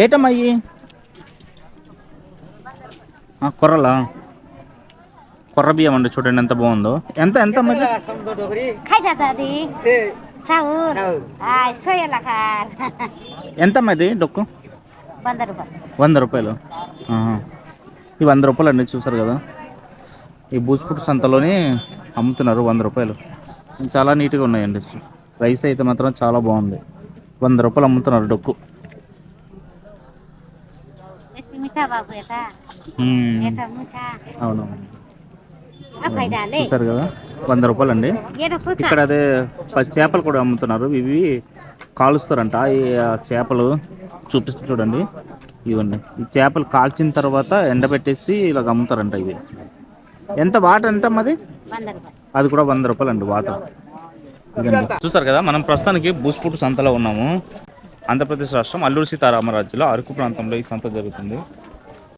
ఏటమ్మయ్యి కొర్రలా? కొర్ర బియ్యం అండి చూడండి ఎంత బాగుందో. ఎంత ఎంత ఎంత అమ్మది డొక్కు? వంద రూపాయలు. ఈ వంద రూపాయలు అండి చూసారు కదా? ఈ బూజ్పుట్టు సంతలోనే అమ్ముతున్నారు వంద రూపాయలు. చాలా నీట్గా ఉన్నాయండి. రైస్ అయితే మాత్రం చాలా బాగుంది. వంద రూపాయలు అమ్ముతున్నారు డొక్కు. అవునవును చూసారు కదా వంద రూపాయలు అండి ఇక్కడ అదే చేపలు కూడా అమ్ముతున్నారు ఇవి కాలుస్తారంట ఈ చేపలు చూపిస్తూ చూడండి ఇవన్నీ ఈ చేపలు కాల్చిన తర్వాత ఎండబెట్టేసి ఇలాగ అమ్ముతారంట ఇవి ఎంత వాటర్ అంట మాది అది కూడా వంద రూపాయలు అండి వాటర్ చూసారు కదా మనం ప్రస్తుతానికి బూస్పూట్ సంతలో ఉన్నాము ఆంధ్రప్రదేశ్ రాష్ట్రం అల్లూరు సీతారామరాజులో అరకు ప్రాంతంలో ఈ సంత జరుగుతుంది.